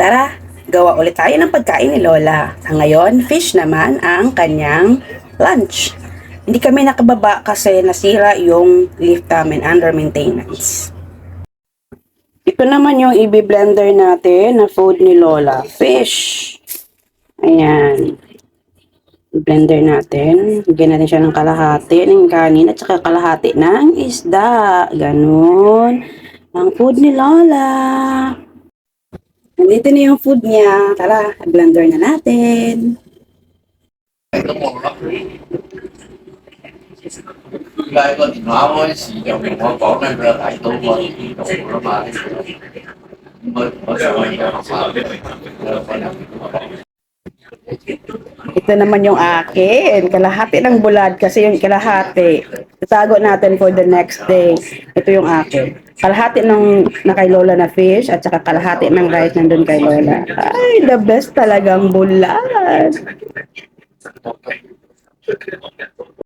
Tara, gawa ulit tayo ng pagkain ni Lola. Sa ngayon, fish naman ang kanyang lunch. Hindi kami nakababa kasi nasira yung lift namin under maintenance. Ito naman yung i-blender natin na food ni Lola. Fish. Ayan. I-blender natin. Lagyan natin siya ng kalahati ng kanin at saka kalahati ng isda. Ganon. Ang food ni Lola. Nandito na yung food niya. Tara, blender na natin. Ito naman yung akin. Kalahati ng bulad kasi yung kalahati. Itago natin for the next day. Ito yung akin kalahati ng na kay Lola na fish at saka kalahati ng rice nandun kay Lola. Ay, the best talagang bulan.